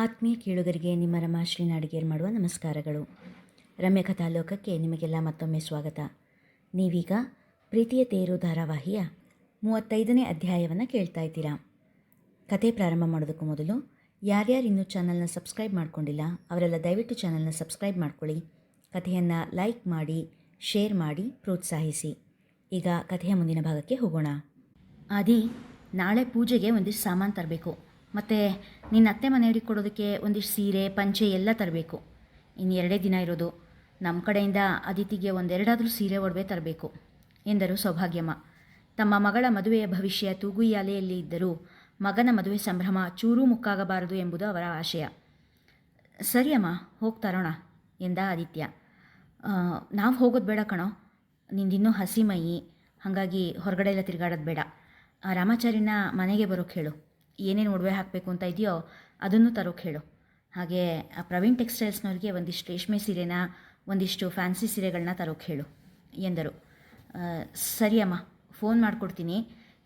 ಆತ್ಮೀಯ ಕೇಳುಗರಿಗೆ ನಿಮ್ಮ ರಮಾಶ್ರೀ ನಾಡಿಗೇರ್ ಮಾಡುವ ನಮಸ್ಕಾರಗಳು. ರಮ್ಯ ಕಥಾಲೋಕಕ್ಕೆ ನಿಮಗೆಲ್ಲ ಮತ್ತೊಮ್ಮೆ ಸ್ವಾಗತ. ನೀವೀಗ ಪ್ರೀತಿಯ ತೇರು ಧಾರಾವಾಹಿಯ ಮೂವತ್ತೈದನೇ ಅಧ್ಯಾಯವನ್ನು ಕೇಳ್ತಾ ಇದ್ದೀರಾ. ಕತೆ ಪ್ರಾರಂಭ ಮಾಡೋದಕ್ಕೂ ಮೊದಲು ಯಾರ್ಯಾರು ಇನ್ನೂ ಚಾನಲ್ನ ಸಬ್ಸ್ಕ್ರೈಬ್ ಮಾಡ್ಕೊಂಡಿಲ್ಲ, ಅವರೆಲ್ಲ ದಯವಿಟ್ಟು ಚಾನಲ್ನ ಸಬ್ಸ್ಕ್ರೈಬ್ ಮಾಡ್ಕೊಳ್ಳಿ. ಕಥೆಯನ್ನು ಲೈಕ್ ಮಾಡಿ, ಶೇರ್ ಮಾಡಿ, ಪ್ರೋತ್ಸಾಹಿಸಿ. ಈಗ ಕಥೆಯ ಮುಂದಿನ ಭಾಗಕ್ಕೆ ಹೋಗೋಣ. ಆದಿ, ನಾಳೆ ಪೂಜೆಗೆ ಒಂದಿಷ್ಟು ಸಾಮಾನು ತರಬೇಕು. ಮತ್ತು ನಿನ್ನ ಅತ್ತೆ ಮನೆಯವ್ರಿಗೆ ಕೊಡೋದಕ್ಕೆ ಒಂದಿಷ್ಟು ಸೀರೆ, ಪಂಚೆ ಎಲ್ಲ ತರಬೇಕು. ಇನ್ನು ಎರಡೇ ದಿನ ಇರೋದು. ನಮ್ಮ ಕಡೆಯಿಂದ ಅದಿತಿಗೆ ಒಂದೆರಡಾದರೂ ಸೀರೆ ಒಡವೆ ತರಬೇಕು, ಎಂದರು ಸೌಭಾಗ್ಯಮ್ಮ. ತಮ್ಮ ಮಗಳ ಮದುವೆಯ ಭವಿಷ್ಯ ತೂಗುಯಾಲೆಯಲ್ಲಿ ಇದ್ದರೂ ಮಗನ ಮದುವೆ ಸಂಭ್ರಮ ಚೂರೂ ಮುಕ್ಕಾಗಬಾರದು ಎಂಬುದು ಅವರ ಆಶಯ. ಸರಿಯಮ್ಮ ಹೋಗ್ತಾರೋಣ ಎಂದ ಆದಿತ್ಯ. ನಾವು ಹೋಗೋದು ಬೇಡ ಕಣೋ. ನಿಂದಿನ್ನೂ ಹಸಿ ಮೈ, ಹಾಗಾಗಿ ಹೊರಗಡೆ ಎಲ್ಲ ತಿರುಗಾಡೋದು ಬೇಡ. ಆ ಮನೆಗೆ ಬರೋಕ್ಕೆ ಹೇಳು. ಏನೇನು ಒಡವೆ ಹಾಕಬೇಕು ಅಂತ ಇದೆಯೋ ಅದನ್ನು ತರೋಕೆ ಹೇಳು. ಹಾಗೆ ಪ್ರವೀಣ್ ಟೆಕ್ಸ್ಟೈಲ್ಸ್ನವ್ರಿಗೆ ಒಂದಿಷ್ಟು ರೇಷ್ಮೆ ಸೀರೆನ, ಒಂದಿಷ್ಟು ಫ್ಯಾನ್ಸಿ ಸೀರೆಗಳನ್ನ ತರೋಕೆ ಹೇಳು, ಎಂದರು. ಸರಿ ಅಮ್ಮ, ಫೋನ್ ಮಾಡಿಕೊಡ್ತೀನಿ.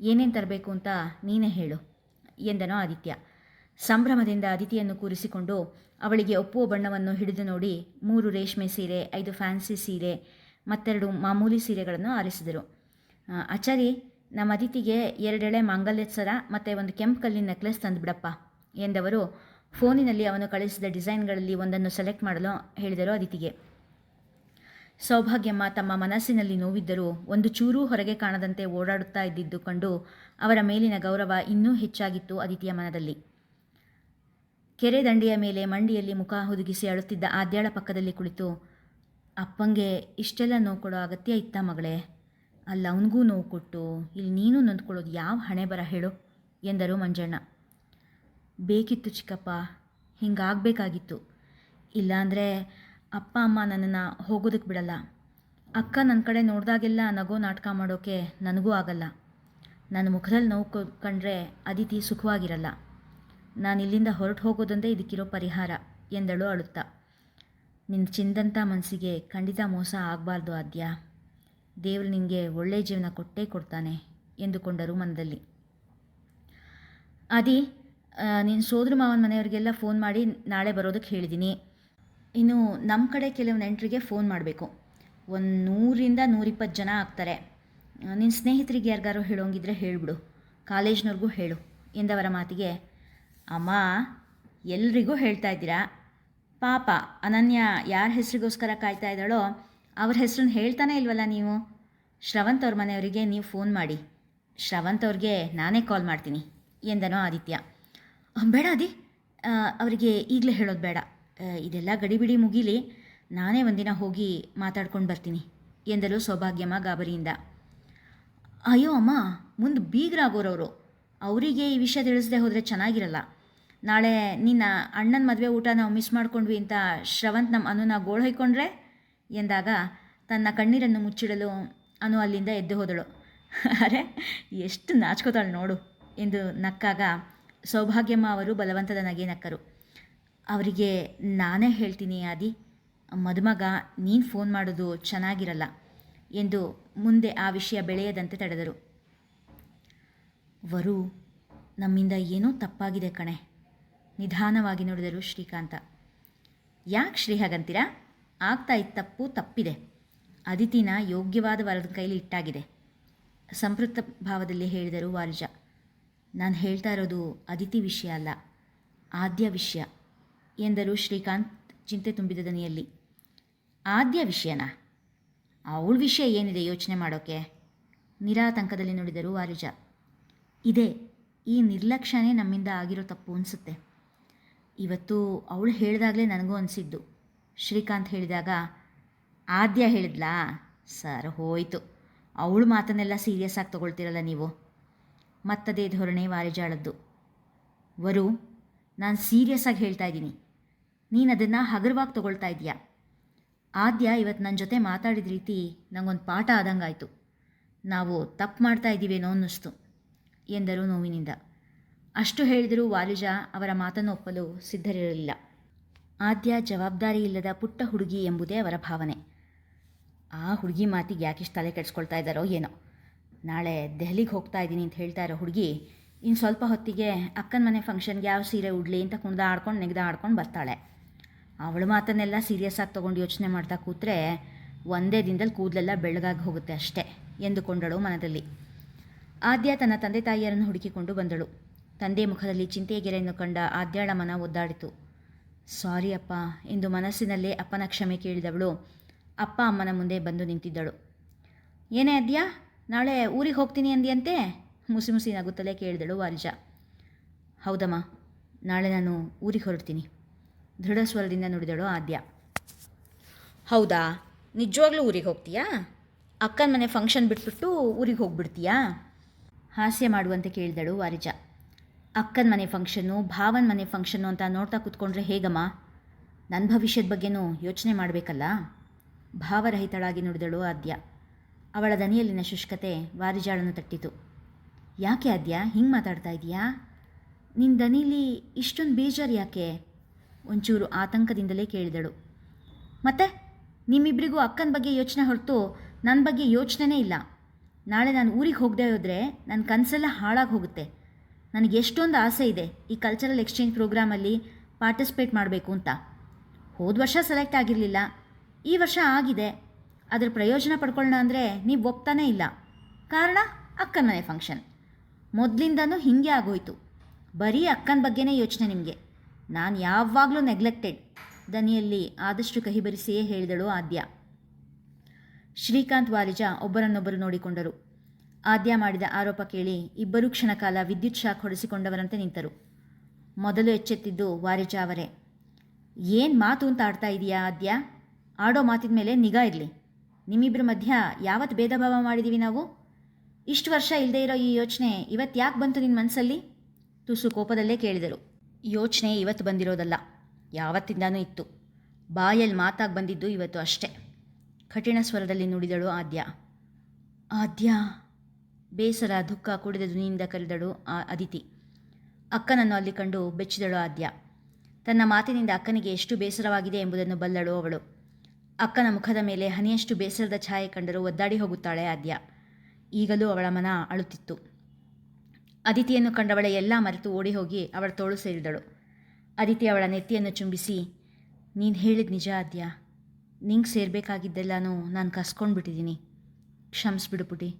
ಏನೇನು ತರಬೇಕು ಅಂತ ನೀನೇ ಹೇಳು, ಎಂದನೋ ಆದಿತ್ಯ. ಸಂಭ್ರಮದಿಂದ ಅದಿತಿಯನ್ನು ಕೂರಿಸಿಕೊಂಡು ಅವಳಿಗೆ ಒಪ್ಪುವ ಬಣ್ಣವನ್ನು ಹಿಡಿದು ನೋಡಿ ಮೂರು ರೇಷ್ಮೆ ಸೀರೆ, ಐದು ಫ್ಯಾನ್ಸಿ ಸೀರೆ, ಮತ್ತೆರಡು ಮಾಮೂಲಿ ಸೀರೆಗಳನ್ನು ಆರಿಸಿದರು. ಆಚಾರಿ ನಮ್ಮ ಅದಿತಿಗೆ ಎರಡೆಳೆ ಮಾಂಗಲ್ಯ ಸರ ಮತ್ತು ಒಂದು ಕೆಂಪು ಕಲ್ಲಿನ ನೆಕ್ಲೆಸ್ ತಂದುಬಿಡಪ್ಪ ಎಂದವರು ಫೋನಿನಲ್ಲಿ ಅವನು ಕಳಿಸಿದ ಡಿಸೈನ್ಗಳಲ್ಲಿ ಒಂದನ್ನು ಸೆಲೆಕ್ಟ್ ಮಾಡಲು ಹೇಳಿದರು ಅದಿತಿಗೆ ಸೌಭಾಗ್ಯಮ್ಮ ತಮ್ಮ ಮನಸ್ಸಿನಲ್ಲಿ ನೋವಿದ್ದರೂ ಒಂದು ಚೂರೂ ಹೊರಗೆ ಕಾಣದಂತೆ ಓಡಾಡುತ್ತಾ ಇದ್ದಿದ್ದು ಕಂಡು ಅವರ ಮೇಲಿನ ಗೌರವ ಇನ್ನೂ ಹೆಚ್ಚಾಗಿತ್ತು ಅದಿತಿಯ ಮನದಲ್ಲಿ. ಕೆರೆ ದಂಡೆಯ ಮೇಲೆ ಮಂಡಿಯಲ್ಲಿ ಮುಖ ಹುದುಗಿಸಿ ಅಳುತ್ತಿದ್ದ ಆದ್ಯಾಳ ಪಕ್ಕದಲ್ಲಿ ಕುಳಿತು, ಅಪ್ಪಂಗೆ ಇಷ್ಟೆಲ್ಲ ನೋವು ಕೊಡೋ ಅಗತ್ಯ ಇತ್ತ ಮಗಳೇ? ಅಲ್ಲ ಅವನಿಗೂ ನೋವು ಕೊಟ್ಟು, ಇಲ್ಲಿ ನೀನು ನೊಂದ್ಕೊಳ್ಳೋದು ಯಾವ ಹಣೆ ಬರ ಹೇಳು, ಎಂದರು ಮಂಜಣ್ಣ. ಬೇಕಿತ್ತು ಚಿಕ್ಕಪ್ಪ, ಹಿಂಗಾಗಬೇಕಾಗಿತ್ತು. ಇಲ್ಲಾಂದರೆ ಅಪ್ಪ, ಅಮ್ಮ ನನ್ನನ್ನು ಹೋಗೋದಕ್ಕೆ ಬಿಡಲ್ಲ. ಅಕ್ಕ ನನ್ನ ಕಡೆ ನೋಡಿದಾಗೆಲ್ಲ ನಗೋ ನಾಟಕ ಮಾಡೋಕ್ಕೆ ನನಗೂ ಆಗಲ್ಲ. ನನ್ನ ಮುಖದಲ್ಲಿ ನೋವು ಕಂಡ್ರೆ ಅದಿತಿ ಸುಖವಾಗಿರಲ್ಲ. ನಾನು ಇಲ್ಲಿಂದ ಹೊರಟು ಹೋಗೋದಂದೇ ಇದಕ್ಕಿರೋ ಪರಿಹಾರ, ಎಂದಳು ಅಳುತ್ತಾ. ನಿನ್ನ ಚಿಂದಂಥ ಮನಸ್ಸಿಗೆ ಖಂಡಿತ ಮೋಸ ಆಗಬಾರ್ದು, ಆದ್ಯ. ದೇವರು ನಿನಗೆ ಒಳ್ಳೆಯ ಜೀವನ ಕೊಟ್ಟೇ ಕೊಡ್ತಾನೆ ಎಂದುಕೊಂಡರು ಮನದಲ್ಲಿ. ಅದಿ ನೀನು ಸೋದರ ಮಾವನ ಮನೆಯವರಿಗೆಲ್ಲ ಫೋನ್ ಮಾಡಿ ನಾಳೆ ಬರೋದಕ್ಕೆ ಹೇಳಿದ್ದೀನಿ ಇನ್ನು ನಮ್ಮ ಕಡೆ ಕೆಲವು ನೆಂಟರಿಗೆ ಫೋನ್ ಮಾಡಬೇಕು. ಒಂದು ನೂರಿಂದ ನೂರಿಪ್ಪತ್ತು ಜನ ಆಗ್ತಾರೆ. ನಿನ್ನ ಸ್ನೇಹಿತರಿಗೆ ಯಾರಿಗಾರು ಹೇಳೋಂಗಿದ್ರೆ ಹೇಳಿಬಿಡು. ಕಾಲೇಜ್ನವ್ರಿಗೂ ಹೇಳು ಎಂದವರ ಮಾತಿಗೆ, ಅಮ್ಮ, ಎಲ್ರಿಗೂ ಹೇಳ್ತಾ ಇದ್ದೀರಾ? ಪಾಪ, ಅನನ್ಯ ಯಾರ ಹೆಸರಿಗೋಸ್ಕರ ಕಾಯ್ತಾ ಇದ್ದಾಳೋ ಅವ್ರ ಹೆಸ್ರನ್ನ ಹೇಳ್ತಾನೆ ಇಲ್ವಲ್ಲ ನೀವು? ಶ್ರವಂತ್ ಅವ್ರ ಮನೆಯವರಿಗೆ ನೀವು ಫೋನ್ ಮಾಡಿ. ಶ್ರವಂತ್ ಅವ್ರಿಗೆ ನಾನೇ ಕಾಲ್ ಮಾಡ್ತೀನಿ, ಎಂದನೋ ಆದಿತ್ಯ. ಬೇಡ ಅದಿ ಅವರಿಗೆ ಈಗಲೇ ಹೇಳೋದು ಬೇಡ. ಇದೆಲ್ಲ ಗಡಿಬಿಡಿ ಮುಗೀಲಿ. ನಾನೇ ಒಂದಿನ ಹೋಗಿ ಮಾತಾಡ್ಕೊಂಡು ಬರ್ತೀನಿ, ಎಂದಲು ಸೌಭಾಗ್ಯಮ್ಮ ಗಾಬರಿಯಿಂದ. ಅಯ್ಯೋ ಅಮ್ಮ, ಮುಂದೆ ಬೀಗರಾಗೋರವರು. ಅವರಿಗೆ ಈ ವಿಷಯ ತಿಳಿಸದೆ ಹೋದರೆ ಚೆನ್ನಾಗಿರಲ್ಲ. ನಾಳೆ ನಿನ್ನ ಅಣ್ಣನ ಮದುವೆ ಊಟ ನಾವು ಮಿಸ್ ಮಾಡ್ಕೊಂಡ್ವಿ ಅಂತ ಶ್ರವಂತ್ ನಮ್ಮ ಅನುನ ಗೋಳು ಹೊಯ್ಕೊಂಡ್ರೆ ಎಂದಾಗ ತನ್ನ ಕಣ್ಣೀರನ್ನು ಮುಚ್ಚಿಡಲು ಅನು ಅಲ್ಲಿಂದ ಎದ್ದು ಹೋದಳು. ಅರೆ, ಎಷ್ಟು ನಾಚ್ಕೋತಾಳೆ ನೋಡು ಎಂದು ನಕ್ಕಾಗ ಸೌಭಾಗ್ಯಮ್ಮ ಅವರು ಬಲವಂತದ ನಗೆ ನಕ್ಕರು. ಅವರಿಗೆ, ನಾನೇ ಹೇಳ್ತೀನಿ ಆದಿ, ಮದುಮಗ, ನೀನು ಫೋನ್ ಮಾಡೋದು ಚೆನ್ನಾಗಿರಲ್ಲ ಎಂದು ಮುಂದೆ ಆ ವಿಷಯ ಬೆಳೆಯದಂತೆ ತಡೆದರು. ವರು, ನಮ್ಮಿಂದ ಏನೋ ತಪ್ಪಾಗಿದೆ ಕಣೆ, ನಿಧಾನವಾಗಿ ನೋಡಿದರು ಶ್ರೀಕಾಂತ. ಯಾಕೆ ಶ್ರೀ ಹಾಗಂತೀರಾ? ಆಗ್ತಾ ಇದ್ದ ತಪ್ಪು ತಪ್ಪಿದೆ. ಅದಿತಿನ ಯೋಗ್ಯವಾದ ವರದ ಕೈಲಿ ಇಟ್ಟಾಗಿದೆ. ಸಂಪೃಕ್ತ ಭಾವದಲ್ಲಿ ಹೇಳಿದರು ವಾರಿಜ. ನಾನು ಹೇಳ್ತಾ ಇರೋದು ಅದಿತಿ ವಿಷಯ ಅಲ್ಲ, ಆದ್ಯ ವಿಷಯ ಎಂದರು ಶ್ರೀಕಾಂತ್ ಚಿಂತೆ ತುಂಬಿದ ದನಿಯಲ್ಲಿ. ಆದ್ಯ ವಿಷಯನಾ? ಅವಳ ವಿಷಯ ಏನಿದೆ ಯೋಚನೆ ಮಾಡೋಕೆ? ನಿರಾತಂಕದಲ್ಲಿ ನೋಡಿದರು ವಾರಿಜ. ಇದೆ, ಈ ನಿರ್ಲಕ್ಷ್ಯನೇ ನಮ್ಮಿಂದ ಆಗಿರೋ ತಪ್ಪು ಅನಿಸುತ್ತೆ. ಇವತ್ತು ಅವಳು ಹೇಳಿದಾಗಲೇ ನನಗೂ ಅನಿಸಿದ್ದು. ಶ್ರೀಕಾಂತ್ ಹೇಳಿದಾಗ, ಆದ್ಯ ಹೇಳಿದ್ಲಾ? ಸರ್, ಹೋಯಿತು. ಅವಳು ಮಾತನ್ನೆಲ್ಲ ಸೀರಿಯಸ್ ಆಗಿ ತಗೊಳ್ತೀರಲ್ಲ ನೀವು? ಮತ್ತದೇ ಧೋರಣೆ ವಾರಿಜಾಳದ್ದು. ವರು, ನಾನು ಸೀರಿಯಸ್ ಆಗಿ ಹೇಳ್ತಾ ಇದ್ದೀನಿ. ನೀನು ಅದನ್ನು ಹಗುರವಾಗಿ ತಗೊಳ್ತಾ ಇದೀಯಾ ಆದ್ಯ ಇವತ್ತು ನನ್ನ ಜೊತೆ ಮಾತಾಡಿದ ರೀತಿ ನನಗೊಂದು ಪಾಠ ಆದಂಗಾಯಿತು. ನಾವು ತಪ್ಪು ಮಾಡ್ತಾ ಇದ್ದೀವೇನೋ ಅನ್ನಿಸ್ತು, ಎಂದರು ನೋವಿನಿಂದ. ಅಷ್ಟು ಹೇಳಿದರೂ ವಾಲಿಜ ಅವರ ಮಾತನ್ನು ಒಪ್ಪಲು ಸಿದ್ಧರಿರಲಿಲ್ಲ. ಆದ್ಯ ಜವಾಬ್ದಾರಿ ಇಲ್ಲದ ಪುಟ್ಟ ಹುಡುಗಿ ಎಂಬುದೇ ಅವರ ಭಾವನೆ. ಆ ಹುಡುಗಿ ಮಾತಿಗೆ ಯಾಕಿಷ್ಟು ತಲೆ ಕೆಡಿಸ್ಕೊಳ್ತಾ ಇದ್ದಾರೋ ಏನೋ. ನಾಳೆ ದೆಹಲಿಗೆ ಹೋಗ್ತಾ ಇದ್ದೀನಿ ಅಂತ ಹೇಳ್ತಾ ಇರೋ ಹುಡುಗಿ ಇನ್ನು ಸ್ವಲ್ಪ ಹೊತ್ತಿಗೆ ಅಕ್ಕನ ಮನೆ ಫಂಕ್ಷನ್ಗೆ ಯಾವ ಸೀರೆ ಉಡ್ಲಿ ಅಂತ ಕುಣ್ದ ಆಡ್ಕೊಂಡು ನೆಗ್ದ ಆಡ್ಕೊಂಡು ಬರ್ತಾಳೆ. ಅವಳು ಮಾತನ್ನೆಲ್ಲ ಸೀರಿಯಸ್ ಆಗಿ ತೊಗೊಂಡು ಯೋಚನೆ ಮಾಡ್ತಾ ಕೂತ್ರೆ ಒಂದೇ ದಿನದಲ್ಲಿ ಕೂದಲೆಲ್ಲ ಬೆಳಗಾಗಿ ಹೋಗುತ್ತೆ ಅಷ್ಟೇ ಎಂದುಕೊಂಡಳು ಮನದಲ್ಲಿ. ಆದ್ಯ ತನ್ನ ತಂದೆ ತಾಯಿಯರನ್ನು ಹುಡುಕಿಕೊಂಡು ಬಂದಳು. ತಂದೆ ಮುಖದಲ್ಲಿ ಚಿಂತೆಯ ಗೆರೆಯನ್ನು ಕಂಡ ಆದ್ಯಾಳ ಮನ ಒದ್ದಾಡಿತು. ಸಾರಿ ಅಪ್ಪ ಎಂದು ಮನಸ್ಸಿನಲ್ಲೇ ಅಪ್ಪನ ಕ್ಷಮೆ ಕೇಳಿದವಳು. ಅಪ್ಪ ಅಮ್ಮನ ಮುಂದೆ ಬಂದು ನಿಂತಿದ್ದಳು. ಏನೇ ಅದ್ಯಾ, ನಾಳೆ ಊರಿಗೆ ಹೋಗ್ತೀನಿ ಅಂದ್ಯಂತೆ? ಮುಸಿ ಮುಸಿ ನಗುತ್ತಲೇ ಕೇಳಿದಳು ವಾರಿಜ. ಹೌದಮ್ಮ, ನಾಳೆ ನಾನು ಊರಿಗೆ ಹೊರಡ್ತೀನಿ. ದೃಢ ಸ್ವರದಿಂದ ನುಡಿದಳು ಆದ್ಯ. ಹೌದಾ, ನಿಜವಾಗ್ಲೂ ಊರಿಗೆ ಹೋಗ್ತೀಯಾ? ಅಕ್ಕನ ಮನೆ ಫಂಕ್ಷನ್ ಬಿಟ್ಬಿಟ್ಟು ಊರಿಗೆ ಹೋಗ್ಬಿಡ್ತೀಯಾ? ಹಾಸ್ಯ ಮಾಡುವಂತೆ ಕೇಳಿದಳು ವಾರಿಜ. ಅಕ್ಕನ ಮನೆ ಫಂಕ್ಷನ್ನು ಭಾವನ ಮನೆ ಫಂಕ್ಷನ್ನು ಅಂತ ನೋಡ್ತಾ ಕೂತ್ಕೊಂಡ್ರೆ ಹೇಗಮ್ಮ? ನನ್ನ ಭವಿಷ್ಯದ ಬಗ್ಗೆನೂ ಯೋಚನೆ ಮಾಡಬೇಕಲ್ಲ? ಭಾವರಹಿತಳಾಗಿ ನುಡಿದಳು ಆದ್ಯ. ಅವಳ ದನಿಯಲ್ಲಿನ ಶುಷ್ಕತೆ ವಾರಿಜಾಳನ್ನು ತಟ್ಟಿತು. ಯಾಕೆ ಆದ್ಯ? ಹಿಂಗೆ ಮಾತಾಡ್ತಾ ಇದೀಯಾ ನಿನ್ನ ದನಿಲಿ ಇಷ್ಟೊಂದು ಬೇಜಾರು ಯಾಕೆ? ಒಂಚೂರು ಆತಂಕದಿಂದಲೇ ಕೇಳಿದಳು. ಮತ್ತೆ? ನಿಮ್ಮಿಬ್ಬರಿಗೂ ಅಕ್ಕನ ಬಗ್ಗೆ ಯೋಚನೆ ಹೊರತು ನನ್ನ ಬಗ್ಗೆ ಯೋಚನೆನೇ ಇಲ್ಲ. ನಾಳೆ ನಾನು ಊರಿಗೆ ಹೋಗದೆ ಹೋದರೆ ನನ್ನ ಕನಸೆಲ್ಲ ಹಾಳಾಗಿ ಹೋಗುತ್ತೆ. ನನಗೆ ಎಷ್ಟೊಂದು ಆಸೆ ಇದೆ ಈ ಕಲ್ಚರಲ್ ಎಕ್ಸ್ಚೇಂಜ್ ಪ್ರೋಗ್ರಾಮಲ್ಲಿ ಪಾರ್ಟಿಸಿಪೇಟ್ ಮಾಡಬೇಕು ಅಂತ. ಹೋದ ವರ್ಷ ಸೆಲೆಕ್ಟ್ ಆಗಿರಲಿಲ್ಲ, ಈ ವರ್ಷ ಆಗಿದೆ. ಅದರ ಪ್ರಯೋಜನ ಪಡ್ಕೊಳ್ಳೋಣ ಅಂದರೆ ನೀವು ಒಪ್ತಾನೇ ಇಲ್ಲ. ಕಾರಣ ಅಕ್ಕನ ಫಂಕ್ಷನ್ ಮೊದಲಿಂದನೂ ಹೀಗೆ ಆಗೋಯ್ತು. ಬರೀ ಅಕ್ಕನ ಬಗ್ಗೆನೇ ಯೋಚನೆ ನಿಮಗೆ. ನಾನು ಯಾವಾಗಲೂ ನೆಗ್ಲೆಕ್ಟೆಡ್ ದನಿಯಲ್ಲಿ ಆದಷ್ಟು ಕಹಿಬರಿಸಿಯೇ ಹೇಳಿದಳು ಆದ್ಯ. ಶ್ರೀಕಾಂತ್ ವಾರಿಜಾ ಒಬ್ಬರನ್ನೊಬ್ಬರು ನೋಡಿಕೊಂಡರು. ಆದ್ಯ ಮಾಡಿದ ಆರೋಪ ಕೇಳಿ ಇಬ್ಬರೂ ಕ್ಷಣಕಾಲ ವಿದ್ಯುತ್ ಶಾಕ್ ಹೊಡೆಸಿಕೊಂಡವರಂತೆ ನಿಂತರು. ಮೊದಲು ಎಚ್ಚೆತ್ತಿದ್ದು ವಾರಿಜ ಅವರೇ. ಏನು ಮಾತು ಅಂತ ಆಡ್ತಾ ಇದೀಯಾ ಆದ್ಯ? ಆಡೋ ಮಾತಿದ ಮೇಲೆ ನಿಗಾ ಇರಲಿ. ನಿಮ್ಮಿಬ್ಬರ ಮಧ್ಯ ಯಾವತ್ತು ಭೇದ ಭಾವ ಮಾಡಿದ್ದೀವಿ ನಾವು? ಇಷ್ಟು ವರ್ಷ ಇಲ್ಲದೆ ಇರೋ ಈ ಯೋಚನೆ ಇವತ್ತು ಯಾಕೆ ಬಂತು ನಿನ್ನ ಮನಸ್ಸಲ್ಲಿ ತುಸು ಕೋಪದಲ್ಲೇ ಕೇಳಿದರು. ಯೋಚನೆ ಇವತ್ತು ಬಂದಿರೋದಲ್ಲ, ಯಾವತ್ತಿಂದಾನೂ ಇತ್ತು. ಬಾಯಲ್ಲಿ ಮಾತಾಗಿ ಬಂದಿದ್ದು ಇವತ್ತು ಅಷ್ಟೇ. ಕಠಿಣ ಸ್ವರದಲ್ಲಿ ನುಡಿದಳು ಆದ್ಯ. ಆದ್ಯ? ಬೇಸರ, ದುಃಖ ಕುಡಿದ ಧ್ವನಿಯಿಂದ ಕರೆದಳು ಆ ಅದಿತಿ. ಅಕ್ಕನನ್ನು ಅಲ್ಲಿ ಕಂಡು ಬೆಚ್ಚಿದಳು ಆದ್ಯ. ತನ್ನ ಮಾತಿನಿಂದ ಅಕ್ಕನಿಗೆ ಎಷ್ಟು ಬೇಸರವಾಗಿದೆ ಎಂಬುದನ್ನು ಬಲ್ಲಳು ಅವಳು. ಅಕ್ಕನ ಮುಖದ ಮೇಲೆ ಹನಿಯಷ್ಟು ಬೇಸರದ ಛಾಯೆ ಕಂಡರೂ ಒದ್ದಾಡಿ ಹೋಗುತ್ತಾಳೆ ಆದ್ಯ. ಈಗಲೂ ಅವಳ ಮನ ಅಳುತ್ತಿತ್ತು. ಅದಿತಿಯನ್ನು ಕಂಡವಳ ಎಲ್ಲ ಮರೆತು ಓಡಿ ಹೋಗಿ ಅವಳ ತೋಳು ಸೇರಿದಳು. ಅದಿತಿ ಅವಳ ನೆತ್ತಿಯನ್ನು ಚುಂಬಿಸಿ, ನೀನು ಹೇಳಿದ ನಿಜ ಆದ್ಯ. ನಿಂಗೆ ಸೇರಬೇಕಾಗಿದ್ದೆಲ್ಲನೂ ನಾನು ಕಸ್ಕೊಂಡ್ಬಿಟ್ಟಿದ್ದೀನಿ ಕ್ಷಮಿಸ್ಬಿಡು ಪುಟಿ.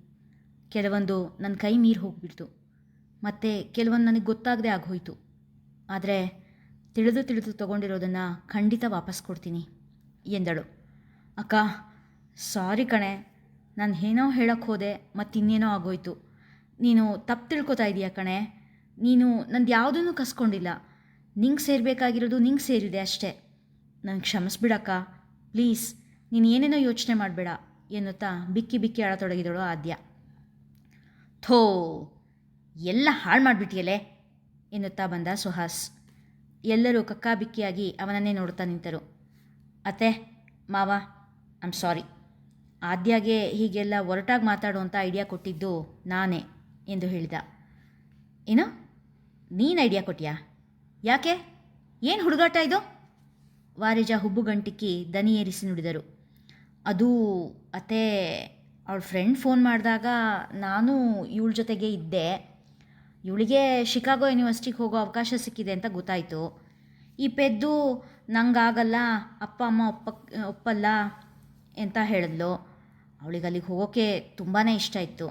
ಕೆಲವೊಂದು ನನ್ನ ಕೈ ಮೀರಿ ಹೋಗ್ಬಿಡ್ತು. ಮತ್ತು ಕೆಲವೊಂದು ನನಗೆ ಗೊತ್ತಾಗದೆ ಆಗೋಯ್ತು. ಆದರೆ ತಿಳಿದು ತಿಳಿದು ತೊಗೊಂಡಿರೋದನ್ನು ಖಂಡಿತ ವಾಪಸ್ ಕೊಡ್ತೀನಿ, ಎಂದಳು. ಅಕ್ಕ, ಸಾರಿ ಕಣೆ. ನಾನು ಏನೋ ಹೇಳಕ್ಕೆ ಹೋದೆ ಮತ್ತಿನ್ನೇನೋ ಆಗೋಯ್ತು. ನೀನು ತಪ್ಪು ತಿಳ್ಕೊತಾ ಇದೀಯ ಕಣೆ? ನೀನು ನಂದು ಯಾವುದನ್ನು ಕಸ್ಕೊಂಡಿಲ್ಲ. ನಿಂಗೆ ಸೇರಬೇಕಾಗಿರೋದು ನಿಂಗೆ ಸೇರಿದೆ ಅಷ್ಟೇ. ನನಗೆ ಕ್ಷಮಿಸ್ಬಿಡಕ್ಕ. ಪ್ಲೀಸ್, ನೀನು ಏನೇನೋ ಯೋಚನೆ ಮಾಡಬೇಡ, ಎನ್ನುತ್ತಾ ಬಿಕ್ಕಿ ಬಿಕ್ಕಿ ಅಳತೊಡಗಿದಳು ಆದ್ಯ. ಥೋ, ಎಲ್ಲ ಹಾಳು ಮಾಡಿಬಿಟ್ಟಿಯಲೆ ಎನ್ನುತ್ತಾ ಬಂದ ಸುಹಾಸ್. ಎಲ್ಲರೂ ಕಕ್ಕಾಬಿಕ್ಕಿಯಾಗಿ ಅವನನ್ನೇ ನೋಡ್ತಾ ನಿಂತರು. ಅತ್ತೆ, ಮಾವ ಐಮ್ ಸಾರಿ ಆದ್ಯಾಗೆ ಹೀಗೆಲ್ಲ ಒರಟಾಗಿ ಮಾತಾಡುವಂಥ ಐಡಿಯಾ ಕೊಟ್ಟಿದ್ದು ನಾನೇ ಎಂದು ಹೇಳಿದ. ಏನು? ನೀನು ಐಡಿಯಾ ಕೊಟ್ಟಿಯಾ ಯಾಕೆ? ಏನು ಹುಡುಗಾಟ ಇದು? ವಾರಿಜ ಹುಬ್ಬುಗಂಟಿಕ್ಕಿ ದನಿ ಏರಿಸಿ ನುಡಿದರು. ಅದು ಅತ್ತೆ ಅವಳ ಫ್ರೆಂಡ್ ಫೋನ್ ಮಾಡಿದಾಗ ನಾನು ಇವಳ ಜೊತೆಗೆ ಇದ್ದೆ. ಇವಳಿಗೆ ಶಿಕಾಗೋ ಯೂನಿವರ್ಸಿಟಿಗೆ ಹೋಗೋ ಅವಕಾಶ ಸಿಕ್ಕಿದೆ ಅಂತ ಗೊತ್ತಾಯಿತು. ಈ ಪೆದ್ದು ನಂಗಾಗಲ್ಲ, ಅಪ್ಪ, ಅಮ್ಮ ಒಪ್ಪ, ಒಪ್ಪಲ್ಲ ಅಂತ ಹೇಳಿದ್ಲು. ಅವಳಿಗೆ ಅಲ್ಲಿಗೆ ಹೋಗೋಕ್ಕೆ ತುಂಬಾ ಇಷ್ಟ ಇತ್ತು.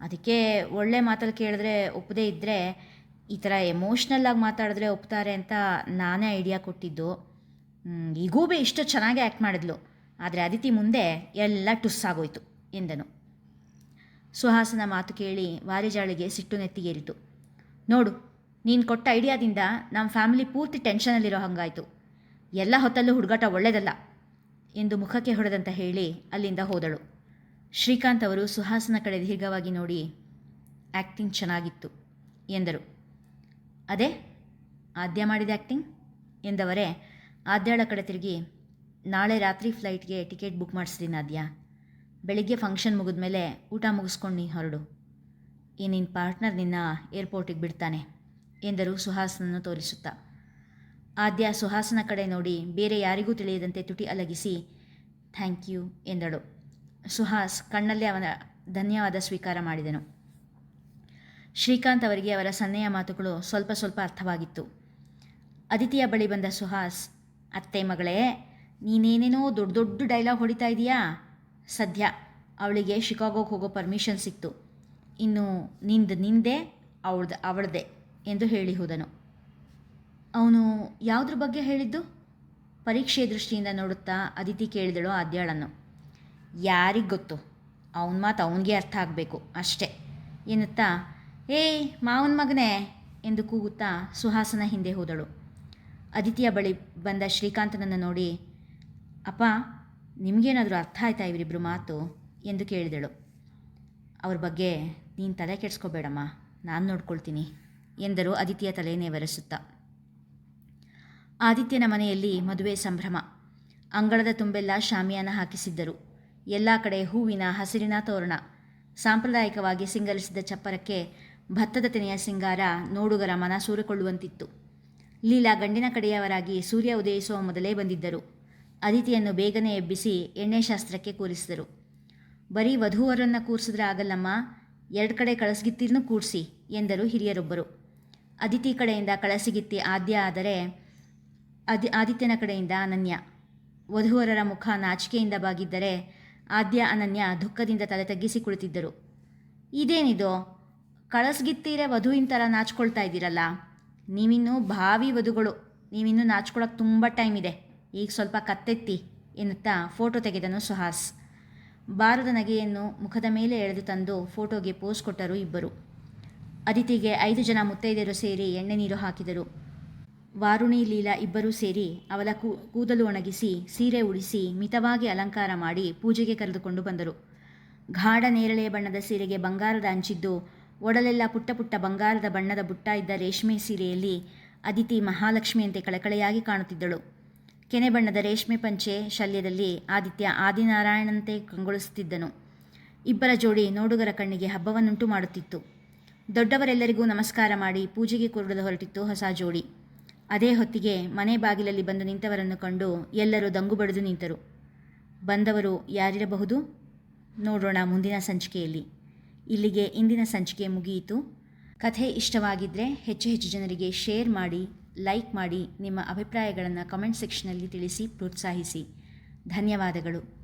ಅದಕ್ಕೆ ಒಳ್ಳೆ ಮಾತಲ್ಲಿ ಕೇಳಿದ್ರೆ ಒಪ್ಪದೇ ಇದ್ದರೆ ಈ ಥರ ಎಮೋಷ್ನಲ್ಲಾಗಿ ಮಾತಾಡಿದ್ರೆ ಒಪ್ತಾರೆ ಅಂತ ನಾನೇ ಐಡಿಯಾ ಕೊಟ್ಟಿದ್ದು. ಈಗೂ ಬೇ ಇಷ್ಟು ಚೆನ್ನಾಗಿ ಆ್ಯಕ್ಟ್ ಮಾಡಿದ್ಲು. ಆದರೆ ಅದಿತಿ ಮುಂದೆ ಎಲ್ಲ ಟುಸ್ಸಾಗೋಯ್ತು. ಎಂದನು. ಸುಹಾಸನ ಮಾತು ಕೇಳಿ ವಾರಿಜಾಳಿಗೆ ಸಿಟ್ಟು ನೆತ್ತಿಗೇರಿತು ನೋಡು, ನೀನು ಕೊಟ್ಟ ಐಡಿಯಾದಿಂದ ನಮ್ಮ ಫ್ಯಾಮಿಲಿ ಪೂರ್ತಿ ಟೆನ್ಷನಲ್ಲಿರೋ ಹಾಗಾಯಿತು. ಎಲ್ಲ ಹೊತ್ತಲ್ಲೂ ಹುಡುಗಾಟ ಒಳ್ಳೆಯದಲ್ಲ ಎಂದು ಮುಖಕ್ಕೆ ಹೊಡೆದಂತ ಹೇಳಿ ಅಲ್ಲಿಂದ ಹೋದಳು. ಶ್ರೀಕಾಂತ್ ಅವರು ಸುಹಾಸನ ಕಡೆ ದೀರ್ಘವಾಗಿ ನೋಡಿ ಆ್ಯಕ್ಟಿಂಗ್ ಚೆನ್ನಾಗಿತ್ತು, ಎಂದರು. ಅದೇ? ಆದ್ಯ ಮಾಡಿದ ಆ್ಯಕ್ಟಿಂಗ್ ಎಂದವರೇ ಆದ್ಯಾಳ ಕಡೆ ತಿರುಗಿ, ನಾಳೆ ರಾತ್ರಿ ಫ್ಲೈಟ್ಗೆ ಟಿಕೆಟ್ ಬುಕ್ ಮಾಡಿಸ್ತೀನಿ ಆದ್ಯ. ಬೆಳಿಗ್ಗೆ ಫಂಕ್ಷನ್ ಮುಗಿದ್ಮೇಲೆ ಊಟ ಮುಗಿಸ್ಕೊಂಡು ನೀನು ಹೊರಡು. ಈ ನಿನ್ನ ಪಾರ್ಟ್ನರ್ ನಿನ್ನ ಏರ್ಪೋರ್ಟಿಗೆ ಬಿಡ್ತಾನೆ, ಎಂದರು ಸುಹಾಸನನ್ನು ತೋರಿಸುತ್ತಾ. ಆದ್ಯ ಸುಹಾಸನ ಕಡೆ ನೋಡಿ ಬೇರೆ ಯಾರಿಗೂ ತಿಳಿಯದಂತೆ ತುಟಿ ಅಲಗಿಸಿ ಥ್ಯಾಂಕ್ ಯು ಎಂದಳು. ಸುಹಾಸ್ ಕಣ್ಣಲ್ಲೇ ಅವನ ಧನ್ಯವಾದ ಸ್ವೀಕಾರ ಮಾಡಿದನು. ಶ್ರೀಕಾಂತ್ ಅವರಿಗೆ ಅವರ ಸನ್ನೆಯ ಮಾತುಗಳು ಸ್ವಲ್ಪ ಸ್ವಲ್ಪ ಅರ್ಥವಾಗಿತ್ತು. ಅದಿತಿಯ ಬಳಿ ಬಂದ ಸುಹಾಸ್, ಅತ್ತೆ ಮಗಳೇ, ನೀನೇನೇನೋ ದೊಡ್ಡ ದೊಡ್ಡ ಡೈಲಾಗ್ ಹೊಡಿತಾ ಇದೀಯಾ? ಸದ್ಯ ಅವಳಿಗೆ ಶಿಕಾಗೋಗೆ ಹೋಗೋ ಪರ್ಮಿಷನ್ ಸಿಕ್ತು. ಇನ್ನು ನಿಂದು ನಿಂದೆ, ಅವಳ್ದು ಅವಳದೆ ಎಂದು ಹೇಳಿ ಹೋದನು. ಅವನು ಯಾವುದ್ರ ಬಗ್ಗೆ ಹೇಳಿದ್ದು? ಪರೀಕ್ಷೆ ದೃಷ್ಟಿಯಿಂದ ನೋಡುತ್ತಾ ಅದಿತಿ ಕೇಳಿದಳು ಆದ್ಯಾಳನ್ನು. ಯಾರಿಗೆ ಗೊತ್ತು? ಅವನ ಮಾತು ಅವನಿಗೆ ಅರ್ಥ ಆಗಬೇಕು ಅಷ್ಟೇ ಎನ್ನುತ್ತಾ ಏಯ್ ಮಾವನ ಮಗನೇ ಎಂದು ಕೂಗುತ್ತಾ ಸುಹಾಸನ ಹಿಂದೆ ಹೋದಳು. ಅದಿತಿಯ ಬಳಿ ಬಂದ ಶ್ರೀಕಾಂತನನ್ನು ನೋಡಿ, ಅಪ್ಪ ನಿಮಗೇನಾದರೂ ಅರ್ಥ ಆಯ್ತಾ ಇವರಿಬ್ಬರು ಮಾತು? ಎಂದು ಕೇಳಿದಳು. ಅವ್ರ ಬಗ್ಗೆ ನೀನು ತಲೆ ಕೆಡಿಸ್ಕೋಬೇಡಮ್ಮ, ನಾನು ನೋಡ್ಕೊಳ್ತೀನಿ ಎಂದರು ಆದಿತ್ಯ ತಲೆನೇ ಒರೆಸುತ್ತಾ. ಆದಿತ್ಯನ ಮನೆಯಲ್ಲಿ ಮದುವೆ ಸಂಭ್ರಮ. ಅಂಗಳದ ತುಂಬೆಲ್ಲ ಶಾಮಿಯಾನ ಹಾಕಿಸಿದ್ದರು. ಎಲ್ಲ ಕಡೆ ಹೂವಿನ ಹಸಿರಿನ ತೋರಣ. ಸಾಂಪ್ರದಾಯಿಕವಾಗಿ ಸಿಂಗರಿಸಿದ ಚಪ್ಪರಕ್ಕೆ ಭತ್ತದ ತೆನೆಯ ಸಿಂಗಾರ ನೋಡುಗರ ಮನ ಸೂರಿಕೊಳ್ಳುವಂತಿತ್ತು. ಲೀಲಾ ಗಂಡಿನ ಕಡೆಯವರಾಗಿ ಸೂರ್ಯ ಉದಯಿಸುವ ಮೊದಲೇ ಬಂದಿದ್ದರು. ಅದಿತಿಯನ್ನು ಬೇಗನೆ ಎಬ್ಬಿಸಿ ಎಣ್ಣೆ ಶಾಸ್ತ್ರಕ್ಕೆ ಕೂರಿಸಿದರು. ಬರೀ ವಧುವರನ್ನು ಕೂರಿಸಿದ್ರೆ ಆಗಲ್ಲಮ್ಮ, ಎರಡು ಕಡೆ ಕಳಸಗಿತ್ತಿರ್ನೂ ಕೂಡಿಸಿ ಎಂದರು ಹಿರಿಯರೊಬ್ಬರು. ಅದಿತಿ ಕಡೆಯಿಂದ ಕಳಸಿಗಿತ್ತಿ ಆದ್ಯ ಆದರೆ ಅದಿ ಆದಿತ್ಯನ ಕಡೆಯಿಂದ ಅನನ್ಯ. ವಧುವರರ ಮುಖ ನಾಚಿಕೆಯಿಂದ ಬಾಗಿದ್ದರೆ ಆದ್ಯ ಅನನ್ಯ ದುಃಖದಿಂದ ತಲೆ ತಗ್ಗಿಸಿ ಕುಳಿತಿದ್ದರು. ಇದೇನಿದು? ಕಳಸ್ಗಿತ್ತೀರೆ ವಧುವಿನ ಥರ ನಾಚ್ಕೊಳ್ತಾ ಇದ್ದೀರಲ್ಲ? ನೀವಿನ್ನೂ ಭಾವಿ ವಧುಗಳು. ನೀವಿನ್ನೂ ನಾಚ್ಕೊಳಕ್ಕೆ ತುಂಬ ಟೈಮ್ ಇದೆ. ಈಗ ಸ್ವಲ್ಪ ಕತ್ತೆತ್ತಿ ಎನ್ನುತ್ತಾ ಫೋಟೋ ತೆಗೆದನು ಸುಹಾಸ್. ಬಾರದ ನಗೆಯನ್ನು ಮುಖದ ಮೇಲೆ ಎಳೆದು ತಂದು ಫೋಟೋಗೆ ಪೋಸ್ ಕೊಟ್ಟರು ಇಬ್ಬರು. ಅದಿತಿಗೆ ಐದು ಜನ ಮುತ್ತೈದೆಯರು ಸೇರಿ ಎಣ್ಣೆ ನೀರು ಹಾಕಿದರು. ವಾರುಣಿ ಲೀಲಾ ಇಬ್ಬರೂ ಸೇರಿ ಅವಳ ಕೂದಲು ಒಣಗಿಸಿ, ಸೀರೆ ಉಡಿಸಿ, ಮಿತವಾಗಿ ಅಲಂಕಾರ ಮಾಡಿ ಪೂಜೆಗೆ ಕರೆದುಕೊಂಡು ಬಂದರು. ಗಾಢ ನೇರಳೆ ಬಣ್ಣದ ಸೀರೆಗೆ ಬಂಗಾರದ ಅಂಚಿದ್ದು ಒಡಲೆಲ್ಲ ಪುಟ್ಟ ಪುಟ್ಟ ಬಂಗಾರದ ಬಣ್ಣದ ಬುಟ್ಟ ಇದ್ದ ರೇಷ್ಮೆ ಸೀರೆಯಲ್ಲಿ ಅದಿತಿ ಮಹಾಲಕ್ಷ್ಮಿಯಂತೆ ಕಳಕಳೆಯಾಗಿ ಕಾಣುತ್ತಿದ್ದಳು. ಕೆನೆ ಬಣ್ಣದ ರೇಷ್ಮೆ ಪಂಚೆ ಶಲ್ಯದಲ್ಲಿ ಆದಿತ್ಯ ಆದಿನಾರಾಯಣಂತೆ ಕಂಗೊಳಿಸುತ್ತಿದ್ದನು. ಇಬ್ಬರ ಜೋಡಿ ನೋಡುಗರ ಕಣ್ಣಿಗೆ ಹಬ್ಬವನ್ನುಂಟು ಮಾಡುತ್ತಿತ್ತು. ದೊಡ್ಡವರೆಲ್ಲರಿಗೂ ನಮಸ್ಕಾರ ಮಾಡಿ ಪೂಜೆಗೆ ಕೊರಡಲು ಹೊರಟಿತ್ತು ಹೊಸ ಜೋಡಿ. ಅದೇ ಹೊತ್ತಿಗೆ ಮನೆ ಬಾಗಿಲಲ್ಲಿ ಬಂದು ನಿಂತವರನ್ನು ಕಂಡು ಎಲ್ಲರೂ ದಂಗು ಬಡಿದು ನಿಂತರು. ಬಂದವರು ಯಾರಿರಬಹುದು? ನೋಡೋಣ ಮುಂದಿನ ಸಂಚಿಕೆಯಲ್ಲಿ. ಇಲ್ಲಿಗೆ ಇಂದಿನ ಸಂಚಿಕೆ ಮುಗಿಯಿತು. ಕಥೆ ಇಷ್ಟವಾಗಿದ್ದರೆ ಹೆಚ್ಚು ಹೆಚ್ಚು ಜನರಿಗೆ ಶೇರ್ ಮಾಡಿ ಲೈಕ್ ಮಾಡಿ ನಿಮ್ಮ ಅಭಿಪ್ರಾಯಗಳನ್ನು ಕಮೆಂಟ್ ಸೆಕ್ಷನಲ್ಲಿ ತಿಳಿಸಿ ಪ್ರೋತ್ಸಾಹಿಸಿ. ಧನ್ಯವಾದಗಳು.